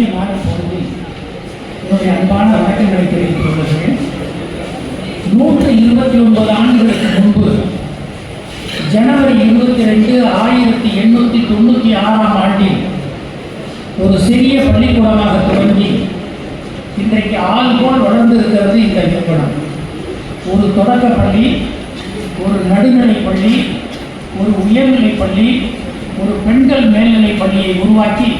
இனிய நாள் என்னுடைய அன்பான வணக்கங்களை தெரிவித்துக் கொள்கிறேன். நூற்று இருபத்தி ஒன்பது ஆண்டுகளுக்கு முன்பு ஜனவரி இருபத்தி ரெண்டு ஆயிரத்தி எண்ணூற்றி தொண்ணூற்றி ஆறாம் ஆண்டில் ஒரு சிறிய பள்ளிக்கூடமாக தொடங்கி இன்றைக்கு ஆள் போல் வளர்ந்து இருக்கிறது இந்த நிறுவனம் ஒரு தொடக்க பள்ளி ஒரு நடுநிலைப் பள்ளி ஒரு உயர்நிலைப் பள்ளி ஒரு பெண்கள் மேல்நிலைப் பள்ளியை உருவாக்கி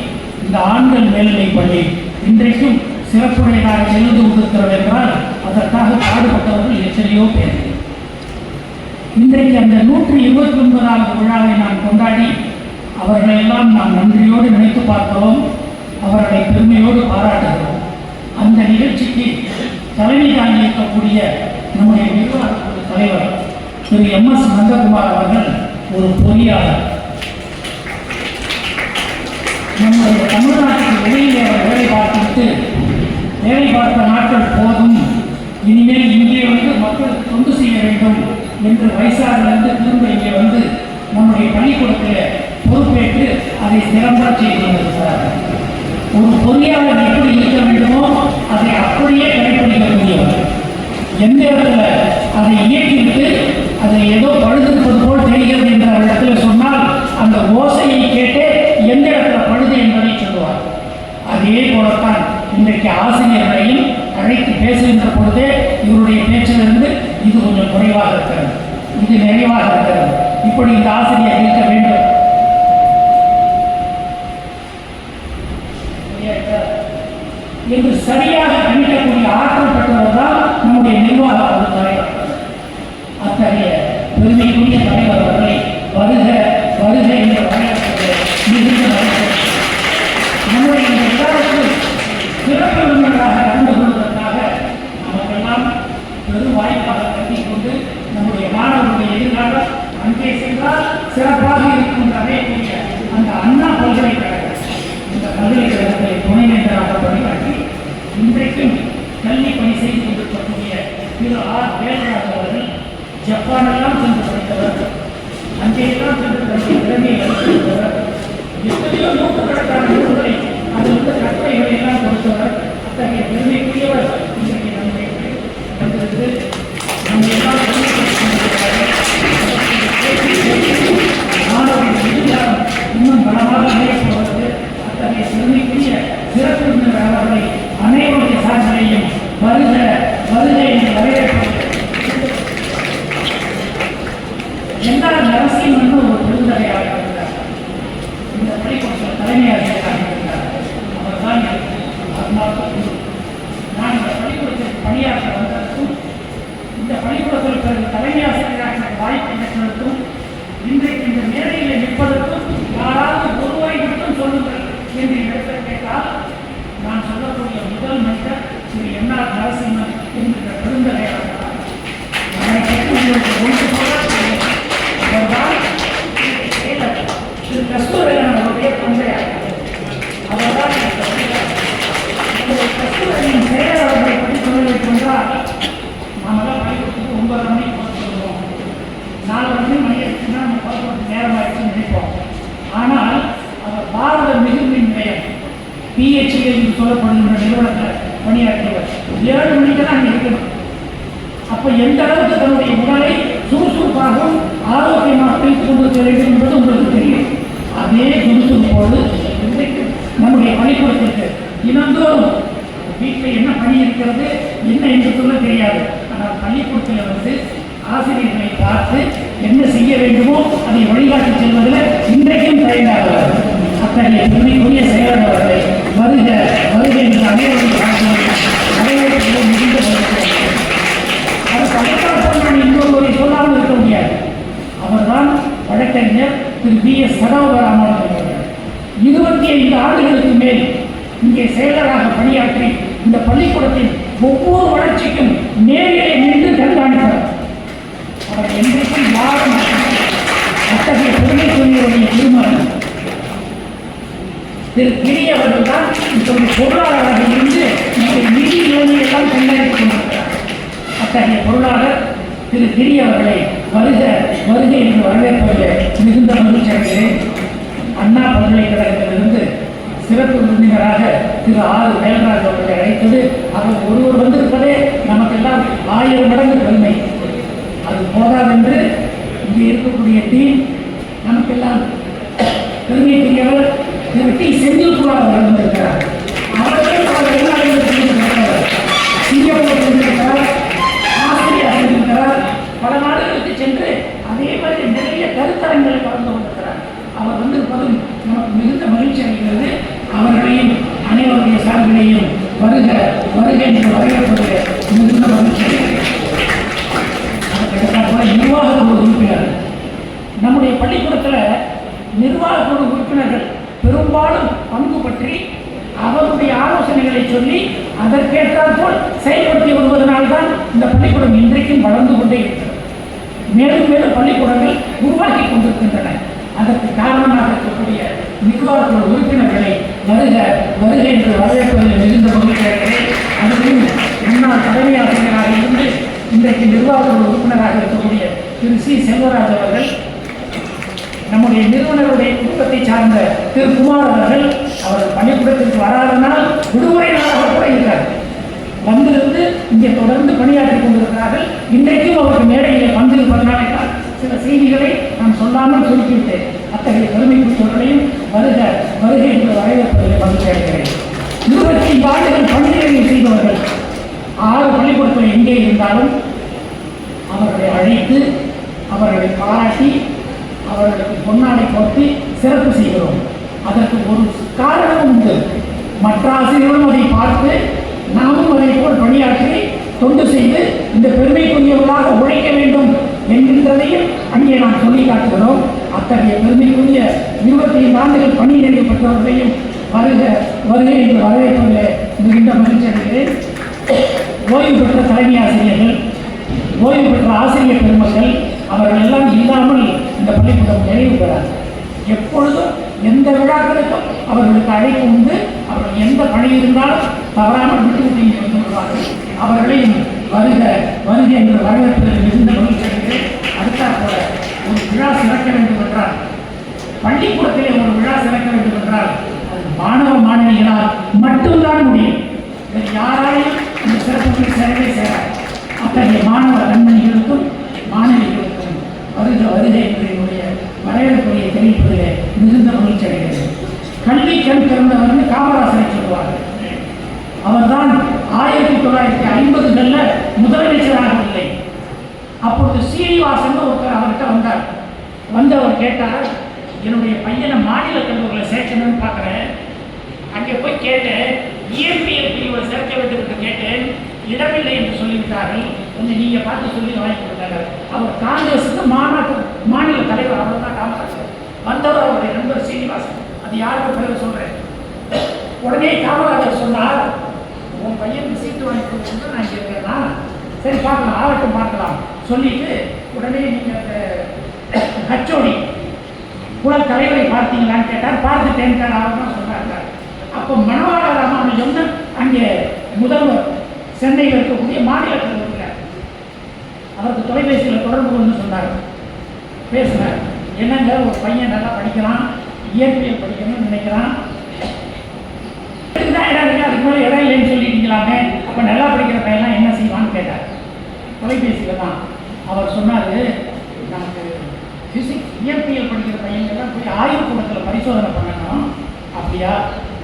இந்த ஆண்கள் மேல்நிலை பள்ளி இன்றைக்கும் சிறப்புடையதாக எழுந்து கொண்டிருக்கிறது என்றால் அதற்காக பாடுபட்டவர்கள் எத்தனையோ பேர். இன்றைக்கு அந்த நூற்றி இருபத்தி ஒன்பதாவது விழாவை நாம் கொண்டாடி அவர்களெல்லாம் நாம் நன்றியோடு நினைத்து பார்க்கிறோம் அவர்களை பெருமையோடு பாராட்டுகிறோம். அந்த நிகழ்ச்சிக்கு தலைமை தாங்கி இருக்கக்கூடிய நம்முடைய நிர்வாகக்குழு தலைவர் திரு எம் எஸ் நந்தகுமார் அவர்கள் ஒரு பொறியாளர். நாட்கள் போதும். இனிமேல் இங்கே வந்து மக்கள் தொண்டு செய்ய வேண்டும் என்று வைசாலிலிருந்து திரும்ப இங்கே வந்து நம்முடைய பள்ளிக்கூடத்தில் பொறுப்பேற்று அதை சிறந்த செய்து கொண்டிருக்கிறார் ஒரு பொறியாளர் எப்படி இருக்க வேண்டுமோ அதை அப்படியே கடைபிடிக்கக்கூடியவர் எந்த இடத்துல அதை இயக்கிவிட்டு அதை ஏதோ பழுதுப்பது போல் தெரிகிறது என்ற இடத்துல சொன்னால் அந்த ஓசையை கேட்டு எந்த இடத்துல பழுது என்பதை சொல்லுவார். அதே போலத்தான் இன்றைக்கு ஆசிரியர்களையும் அழைத்து பேசுகின்ற பொழுதே இவருடைய பேச்சிலிருந்து இது கொஞ்சம் குறைவாக இருக்கிறது. இது நிறைவாக இருக்கிறது. இப்படி இந்த ஆசிரியர் இருக்க வேண்டும். என்று சரியாக கணிக்கக்கூடிய ஆற்றல் பெற்றவர் தான் நம்முடைய நிர்வாக குழு தலைவர். அத்தகைய பெருமைக்குரிய தலைவர் அவர்களை வருக வருக என்ற வரவேற்பது மிகுந்த மகிழ்ச்சி. நம்முடைய இந்த விழாவுக்கு சிறப்பு விருந்தினராக கலந்து கொள்வதற்காக நமக்கெல்லாம் பெரும் வாய்ப்பாக கருதிக் கொண்டு நம்முடைய மாணவர்களுடைய எதிர்காலம் அங்கே சென்றால் சிறப்பாக இருக்கும் என்று அடையக்கூடிய அந்த அண்ணா பல்கலைக்கழகம் இந்த பல்கலைக்கழகத்தை வழிகாட்டி இன்றைக்கும் கல்வி பணி செய்து கொண்டிருக்கக்கூடிய திரு ஆர். வேல்ராஜ் அவர்கள் ஜப்பானெல்லாம் சென்று படித்தவர் அங்கேயெல்லாம் சென்று தன்னுடைய திறமையை வளர்த்தவர் எத்தனையோ நூற்றுக்கணக்கான நூல்களை அதிலிருந்து கட்டுரைகளை எல்லாம் கொடுத்தவர் அத்தகைய பெருமைக்குரியவர் இன்றைக்கு நம்மை வந்திருந்து நம்ம எல்லாம் மாணவர்கள் இன்னும் பலமாக அமையப்படுவது அத்தகைய பெருமைக்குரிய சிறப்பு அவர்களை அனைவருடைய சாதனையும் வருக வருக என்று வரவேற்பது என்ஆர் நரசிம்மன் ஒரு பெருந்தகையாக இருந்தார் இந்த பள்ளிக்கூடத்தில் தலைமை ஆசிரியராக இருந்தார் அவர் தான் அருணாச்சல் நான் இந்த பள்ளிக்கூடத்தில் பணியாற்ற வந்ததற்கும் இந்த பள்ளிக்கூடத்தில் பிறகு தலைமை ஆசிரியராக எனக்கு வாய்ப்பு கிடைத்ததற்கும் இன்றைக்கு இந்த மேடையில் நிற்பதற்கும் யாராவது ஒருவரை மட்டும் சொல்லுங்கள் என்று இடத்தில் கேட்டால் நான் சொல்லக்கூடிய முதல் மனிதர் திரு என்ஆர் நரசிம்மன் என்கிற பெருந்தகையாக இருந்தார் அவரை பற்றி உங்களுக்கு ஒன்று சொல்ல அவர்தான் செயலர் திரு கஸ்தூரன் அவருடைய தந்தையார் அவர்தான் எனக்கு சொல்லுகிறார். இந்த கஸ்தூரனின் செயலர் அவர்களை பற்றி சொல்ல வேண்டும் என்றால் நாமெல்லாம் பள்ளிக்கூடத்துக்கு ஒன்பது மணிக்கு போக சொல்லுவோம் நாலு மணி மணி ஆயிடுச்சுன்னா நம்ம பள்ளிக்கூடத்துக்கு நேரம் ஆயிடுச்சுன்னு நினைப்போம் ஆனால் அவர் பாரத மிகுமின் நிலையம் பிஹெச்டி என்று சொல்லப்படுகின்ற நிறுவனத்தில் பணியாற்றியவர் ஏழு மணிக்கு தான் அங்கே இருக்கணும். அப்போ எந்த அளவுக்கு தன்னுடைய உடலை சுறுசுறுப்பாகவும் ஆரோக்கியமாக வைத்துக் கொண்டிருக்க வேண்டும் என்பது உங்களுக்கு தெரியும். அதே சுறுசுறுப்போடு இன்றைக்கு நம்முடைய பணிபுரத்திற்கு தினந்தோறும் வீட்டில் என்ன பணி இருக்கிறது என்ன என்று சொல்ல தெரியாது. ஆனால் பள்ளிக்கூடத்தில் வந்து ஆசிரியர்களை பார்த்து என்ன செய்ய வேண்டுமோ அதை வழிகாட்டி செல்வதில் இன்றைக்கும் தயங்காதவர் அத்தகைய பெருமைக்குரிய செயலாளர்களை வருக வருக என்று அனைவரும் அனைவரும் மிகுந்த மகிழ்ச்சி அது படைப்பாளர் இன்னொருவரை சொல்லாமல் இருக்க முடியாது. அவர்தான் வழக்கறிஞர் திரு பி எஸ். சதாவராமன் அவர்கள். இருபத்தி ஐந்து ஆண்டுகளுக்கு மேல் இங்கே செயலராக பணியாற்றி இந்த பள்ளிக்கூடத்தின் ஒவ்வொரு வளர்ச்சிக்கும் நேரிலே நின்று கண்காணித்தார் அவர் என்றைக்கும் யாரும் அத்தகைய பெருமைக்குரியவருடைய திருமணம் திரு கிரி அவர்கள் தான் இப்போது பொருளாளராக இருந்து இந்த நிதி யோனியெல்லாம் கண்டறிந்து கொண்டிருக்கிறார் அத்தகைய பொருளாளர் திரு கிரி அவர்களை வருக வருக என்று வரவேற்பதில் மிகுந்த மகிழ்ச்சி அடைகிறேன். அண்ணா பல்கலைக்கழகத்திலிருந்து சிறப்பு விருந்தினராக திரு ஆறு வேல்ராஜ் அவர்களை அழைத்தது அவர் ஒருவர் வந்திருப்பதே நமக்கெல்லாம் ஆயிரம் மடங்கு பெருமை. அது போதாதென்று இங்கே இருக்கக்கூடிய டீம் நமக்கெல்லாம் பெருமைக்குரியவர் திரு டி செந்தில்குமார் அவர்கள் வந்திருக்கிறார். அவர்கள் பல வெளிநாடுகளில் சென்றிருக்கிறார். சிங்கப்பூர் சென்றிருக்கிறார் ஆஸ்திரேலியா சென்றிருக்கிறார் பல நாடுகளுக்கு சென்று அதே மாதிரி நிறைய கருத்தரங்களை கலந்து கொண்டிருக்கிறார். அவர் வந்திருப்பதும் நமக்கு மிகுந்த மகிழ்ச்சி அளிக்கிறது. அவர்களையும் அனைவருடைய சார்பிலையும் வருக வருக என்று வரவேற்பது மிகுந்த மகிழ்ச்சி அளிக்கிறது. அதுக்கடுத்தாற்போல நிர்வாக குழு உறுப்பினர். நம்முடைய பள்ளிக்கூடத்தில் நிர்வாக குழு உறுப்பினர்கள் பெரும்பாலும் பங்கு பற்றி அவருடைய ஆலோசனைகளை சொல்லி அதற்கேற்றாற்போல் செயல்படுத்தி வருவதனால்தான் இந்த பள்ளிக்கூடம் இன்றைக்கும் வளர்ந்து கொண்டே இருக்கிறது. மேலும் மேலும் பள்ளிக்கூடங்கள் உருவாக்கி கொண்டிருக்கின்றன. அதற்கு காரணமாக இருக்கக்கூடிய நிர்வாக உறுப்பினர்களை வருக வருக என்று வரவேற்பதில் மிகுந்த மகிழ்ச்சி அதுவும் முன்னாள் தலைமை ஆசிரியராக இருந்து இன்றைக்கு நிர்வாக உறுப்பினராக இருக்கக்கூடிய திரு சி. செல்வராஜ் அவர்கள் நம்முடைய நிறுவனருடைய குடும்பத்தை சார்ந்த திரு குமார் அவர்கள் அவர் பணிக்கூடத்திற்கு வராதனால் விடுமுறை நாளாக கூட இருக்கார். வந்திருந்து இங்கே தொடர்ந்து பணியாற்றி கொண்டிருக்கிறார்கள். இன்றைக்கும் அவருக்கு மேடையில் வந்திருப்பதனால் என்றால் சில செய்திகளை நான் சொல்லாமல் சொல்லிவிட்டேன். அத்தகைய பெருமைக்குரியவர்களையும் வருக வருகை என்று வரவேற்பதில் பங்கு அடைகிறேன். இருபத்தி ஆண்டுகள் பணிநிலையை செய்தவர்கள் ஆறு பள்ளிக்கூடத்தில் எங்கே இருந்தாலும் அவர்களை அழைத்து அவர்களை பாராட்டி அவர்களுக்கு பொன்னாடை போட்டு சிறப்பு செய்கிறோம். அதற்கு ஒரு காரணம் உண்டு. மற்ற ஆசிரியர்களும் அதை பார்த்து நாமும் அதை போல் பணியாற்றி தொண்டு செய்து இந்த பெருமைக்குரியவர்களாக உழைக்க வேண்டும் என்கின்றதையும் அங்கே நாம் சொல்லி காட்டுகிறோம். அத்தகைய பெருமைக்குரிய இருபத்தி ஐந்து ஆண்டுகள் பணி நிறைவு பெற்றவர்களையும் வருக வருகை என்று வரவேற்பதில் மிகுந்த மகிழ்ச்சி அடைகிறேன். ஓய்வு பெற்ற தலைமை ஆசிரியர்கள் ஓய்வு பெற்ற ஆசிரியர் பெருமக்கள் அவர்கள் எல்லாம் இல்லாமல் இந்த பள்ளிக்கூடம் நிறைவு பெறாது. எப்பொழுதும் எந்த விழாக்களுக்கும் அவர்களுக்கு அழைப்பு உண்டு. அவர்கள் எந்த பணி இருந்தாலும் தவறாமல் விட்டு விட்டு இங்கே வந்து விடுவார்கள் அவர்களையும் வருக வருக என்ற வரவேற்பதில் மிகுந்த மகிழ்ச்சி அடைகிறேன். அடுத்தாற்போல ஒரு விழா சிறக்க வேண்டும் என்றால் பள்ளிக்கூடத்திலே ஒரு விழா சிறக்க வேண்டும் என்றால் அது மாணவ மாணவிகளால் மட்டும்தான் முடியும். யாராலையும் இந்த சிறப்புக்கு சேரவே சேராது. அத்தகைய மாணவ கண்மணிகளுக்கும் மாணவி வருக வருக என்று என்னுடைய வரவேற்புரையை தெரிவிப்பதிலே மிகுந்த மகிழ்ச்சி அடைகிறது கல்வி கண் திறந்தவர்னு காமராசரை சொல்லுவார்கள் அவர்தான் ஆயிரத்தி தொள்ளாயிரத்தி ஐம்பதுகளில் முதலமைச்சராக இல்லை அப்பொழுது சீனிவாசன் ஒருத்தர் அவர்கிட்ட வந்தார். வந்து அவர் கேட்டார் என்னுடைய பையனை மாநில கல்லூரியில் சேர்க்கணும்னு பார்க்குறேன். அங்கே போய் கேட்டேன். இயற்பியல் பிரிவில் சேர்க்க வேண்டும் என்று கேட்டேன். இடமில்லை என்று சொல்லிவிட்டார்கள். கொஞ்சம் நீங்கள் பார்த்து சொல்லி வாங்கி கொடுத்தாங்க அவர் காங்கிரஸுக்கு மாநாட்டு மாநில தலைவர் அவர் தான் காமராஜர். வந்தவர் அவருடைய நண்பர் சீனிவாசன் அது யாருக்கு பிறகு சொல்கிறேன் உடனே காமராஜர் சொன்னார் உன் பையனுக்கு சீட்டு வாங்கி கொடுத்து நான் இங்கே இருக்கேன்னா சரி பார்க்கலாம். ஆகட்டும் பார்க்கலாம். சொல்லிட்டு உடனே நீங்கள் அந்த ஹச்சோடி குழல் தலைவரை பார்த்தீங்களான்னு கேட்டார் பார்த்துட்டேன் அவர் தான் சொன்னாங்க அப்போ மணவாள ராமானுஜம் அங்கே முதல்வர் சென்னையில் இருக்கக்கூடிய மாநில கல்லூரியில் அவருக்கு தொலைபேசியில் தொடர்பு கொண்டு சொன்னார். பேசுகிறார் என்னங்க ஒரு பையன் நல்லா படிக்கிறான் இயற்பியல் படிக்கணும்னு நினைக்கிறான். இதுதான் இடம் இருக்கு? அதுக்கு மேலே இடம் இல்லைன்னு சொல்லிட்டீங்களாமே. அப்போ நல்லா படிக்கிற பையன்லாம் என்ன செய்வான்னு கேட்டார். தொலைபேசியில் தான். அவர் சொன்னார் நமக்கு ஃபிசிக்ஸ் இயற்பியல் படிக்கிற பையன்கள்லாம் போய் ஆய்வுக்கூடத்தில் பரிசோதனை பண்ணணும். அப்படியா?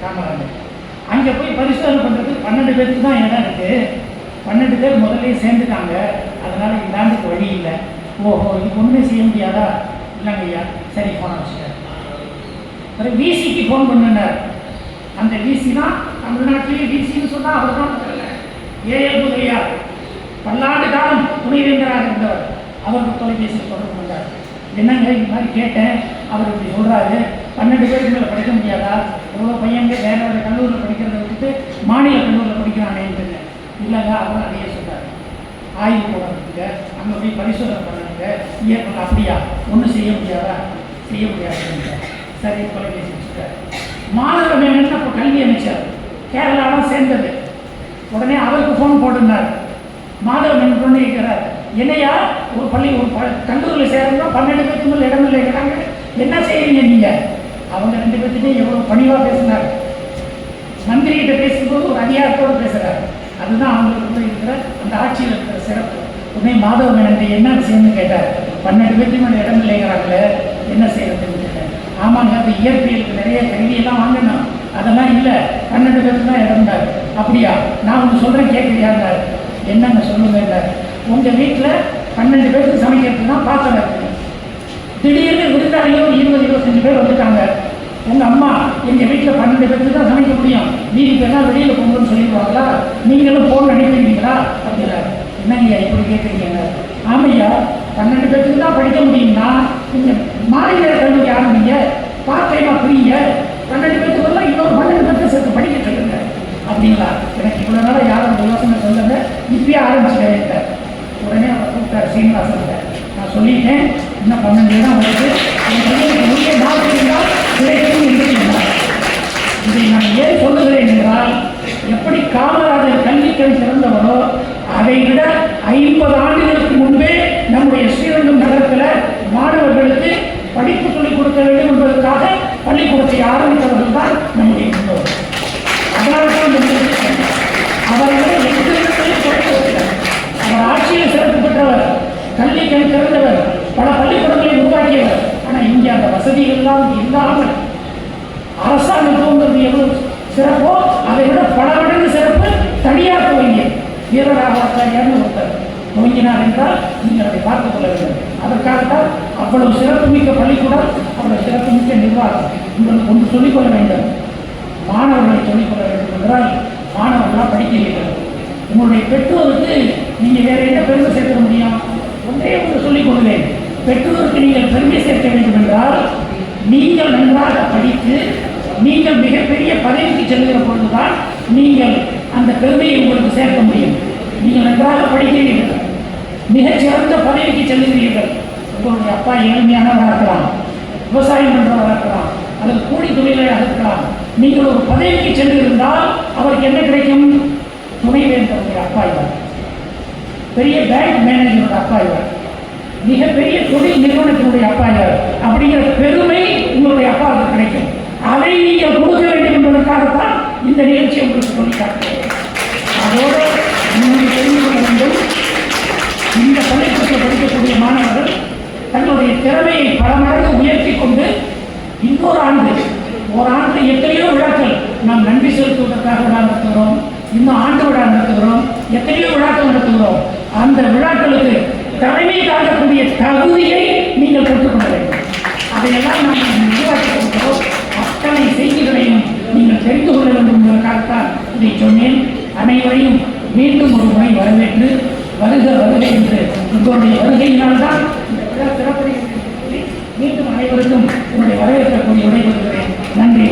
காமராஜர் அங்கே போய் பரிசோதனை பண்ணுறதுக்கு பன்னெண்டு பேருக்கு தான் இடம் இருக்குது பன்னெண்டு பேர் முதல்ல சேர்ந்துட்டாங்க. அதனால் இந்த ஆண்டுக்கு வழி இல்லை. ஓஹோ இதுக்கு ஒன்றுமே செய்ய முடியாதா? இல்லைங்க ஐயா. சரி போன வச்சுட்டார் அப்புறம் விசிக்கு ஃபோன் பண்ணினார் அந்த விசி தான் தமிழ்நாட்டிலேயே விசின்னு சொன்னால் அவர் தான் ஏஎல் முதலியார் பல்லாண்டு காலம் துணைவேந்தராக இருந்தவர். அவருக்கு தொலைபேசியில் தொடர்பு கொண்டார். என்னங்க இந்த மாதிரி கேட்டேன்? அவர் இப்படி சொல்கிறாரு பன்னெண்டு பேருக்கு மேலே படிக்க முடியாதா? எவ்வளோ பையன் வேற வேறு கல்லூரியில் படிக்கிறத விட்டுட்டு மாநில கல்லூரியில் படிக்கிறானேன்னு இல்லைங்க அவர் அதையே சொல்கிறார் ஆய்வு போடுறதுங்க அங்கே போய் பரிசோதனை பண்ணுங்க இயற்கை அப்படியா? ஒன்றும் செய்ய முடியாதா? செய்ய முடியாது சரி தொலைபேசி வச்சுட்டார். மாணவர் மேனன் அப்போ கல்வி அமைச்சர். கேரளாலாம் சேர்ந்தது. உடனே அவருக்கு ஃபோன் போட்டிருந்தார். மாதவன் என் பொண்ணு இருக்கிறார். என்னையா? ஒரு பள்ளி ஒரு கல்லூரியில் சேரணும் பன்னெண்டு பேருக்கு மேலே இடம் இல்லைங்கிறாங்க என்ன செய்கிறீங்க நீங்கள் அவங்க ரெண்டு பேர்த்துமே எவ்வளோ பணிவாக பேசினார் மந்திரிகிட்ட பேசும்போது ஒரு அதிகாரத்தோடு பேசுகிறார் அதுதான் அவங்களுக்கு இருக்கிற அந்த ஆட்சியில் இருக்கிற சிறப்பு. உடனே மாதவ மேனன் என்ன விஷயம்னு கேட்டார். பன்னெண்டு பேர்த்து மேலே இடம் இல்லைங்கிறாங்களே என்ன செய்யறதுன்னு கேட்டார். ஆமாங்க அது இயற்பியலுக்கு நிறைய கருவியெல்லாம் வாங்கணும் அதெல்லாம் இல்லை பன்னெண்டு பேருக்கு தான் இருந்தார் அப்படியா? நான் ஒன்று சொல்கிறேன் கேட்குறியாங்கிறார் என்னங்க சொல்லுங்க இல்லை. உங்கள் வீட்டில் பன்னெண்டு பேருக்கு சமைக்கிறது தான் பாத்திரம் இருக்குது திடீர்னு விருந்தாளியோ இருபது இருபத்தஞ்சு பேர் வந்துட்டாங்க. உங்கள் அம்மா எங்கள் வீட்டில் பன்னெண்டு பேருக்கு தான் சமைக்க முடியும். மீதி பேர்லாம் வெளியில் போங்கன்னு சொல்லிடுவாங்களா? நீங்களும் ஃபோன் அனுப்பிடுவீங்களா அப்படின்னா என்னங்கய்யா இப்படி கேட்குறீங்க ஆமையா பன்னெண்டு பேருக்கு தான் படிக்க முடியும்னா நீங்கள் மாநில கல்விக்கு ஆரம்பிங்க. பார்ட் டைமாக புரியுங்க. பன்னெண்டு பேருக்கு பதிலாக இன்னொரு பன்னெண்டு பேருக்கு சேர்த்து படிக்க சொல்லுங்க அப்படிங்களா எனக்கு இவ்வளோ நாளாக யாரும் அந்த யோசனை சொல்லுங்க இப்பயே ஆரம்பிச்சுட்டேன் உடனே அவர் கூப்பிட்டார் சீனிவாசன் நான் சொல்லிட்டேன் இன்னும் பன்னெண்டு இடம் வருது என் பையனுக்கு உரிய நாள் இருந்தால் கிடைக்கும் இருக்கிறார் இதை நான் ஏன் சொல்லுகிறேன் என்றால் எப்படி காமராஜர் கல்விக்கண் சிறந்தவரோ அதை விட ஐம்பது ஆண்டுகளுக்கு முன்பே நம்முடைய ஸ்ரீரங்கம் நகரத்தில் மாணவர்களுக்கு படிப்பு சொல்லிக் கொடுக்க வேண்டும் என்பதற்காக பள்ளிக்கூடத்தை ஆரம்பித்தவர்கள் தான் நம்முடைய முன்னோர் அதனால தான் இந்த நிகழ்ச்சி. அவர்களை எங்கிருந்தாலும் படிக்க வைக்கிறார் அவர் ஆட்சியில் சிறப்பு பெற்றவர் கல்வி கண் திறந்தவர் பல பள்ளிக்கூடங்களை உருவாக்கியவர் ஆனால் இங்கே அந்த வசதிகள்லாம் இல்லாமல் அரசாங்கத்துவங்கிறது எவ்வளவு சிறப்போ அதை விட பல மடங்கு சிறப்பு தனியார் துவங்கியது வீரராகாச்சாரியார்னு ஒருத்தர் நோங்கினார் என்றால் நீங்கள் அதை பார்த்துக் கொள்ள வேண்டும். அதற்காகத்தான் அவ்வளவு சிறப்புமிக்க பள்ளிக்கூடம் அவ்வளவு சிறப்புமிக்க நிர்வாகம் உங்களுக்கு ஒன்று சொல்லிக்கொள்ள வேண்டும். மாணவர்களை சொல்லிக்கொள்ள வேண்டும் என்றால் மாணவர்களாக படிக்கிறீர்கள் உங்களுடைய பெற்றோருக்கு நீங்கள் வேற என்ன பெருமை சேர்க்க முடியும்? ஒன்றே ஒன்று சொல்லிக் கொள்வேன் பெற்றோருக்கு நீங்கள் பெருமை சேர்க்க வேண்டும் என்றால் நீங்கள் நன்றாக படித்து நீங்கள் மிகப்பெரிய பதவிக்கு செல்கிற பொழுதுதான் நீங்கள் அந்த பெருமையை உங்களுக்கு சேர்க்க முடியும். நீங்கள் நன்றாக படிக்கிறீர்கள். மிகச்சிறந்த பதவிக்கு செல்கிறீர்கள் உங்களுடைய அப்பா ஏழ்மையானவராக இருக்கலாம் விவசாயம் பண்ணுறவராக இருக்கலாம் அல்லது கூலி தொழிலாளராக இருக்கலாம் நீங்கள் ஒரு பதவிக்கு சென்றிருந்தால் அவருக்கு என்ன கிடைக்கும்? துணைவேந்தருடைய அப்பா இவர். பெரிய பேங்க் மேனேஜரோட அப்பா இவர். மிகப்பெரிய தொழில் நிறுவனத்தினுடைய அப்பா இவர். அப்படிங்கிற பெருமை உங்களுடைய அப்பாவுக்கு கிடைக்கும். அதை நீங்கள் கொடுக்க வேண்டும் என்பதற்காகத்தான் இந்த நிகழ்ச்சி உங்களுக்கு சொல்லி காட்டுகிறேன். அதோடு திறமையை பல மடங்கு உயர்த்தி கொண்டு இன்னொரு ஆண்டு ஒரு ஆண்டு எத்தனையோ விழாக்கள் நாம் நன்றி செலுத்துவதற்காக விழா நடத்துகிறோம். இன்னும் ஆண்டு விழா நடத்துகிறோம். எத்தனையோ விழாக்கள் நடத்துகிறோம். அந்த விழாக்களுக்கு தலைமை தாங்கக்கூடிய தகுதியை நீங்கள் கற்றுக்கொள்ள வேண்டும். அதையெல்லாம் நாம் உருவாக்கி கொடுக்கிறோம். அத்தனை செய்திகளையும் நீங்கள் தெரிந்து கொள்ள வேண்டும் என்பதற்காகத்தான் இதை சொன்னேன். அனைவரையும் மீண்டும் ஒரு முறை வரவேற்று வருக வருகை என்று உங்களுடைய வருகையினால்தான் அனைவருக்கும் உங்களுடைய வரவேற்கக்கூடிய விடைபெறுகிறேன் நன்றி.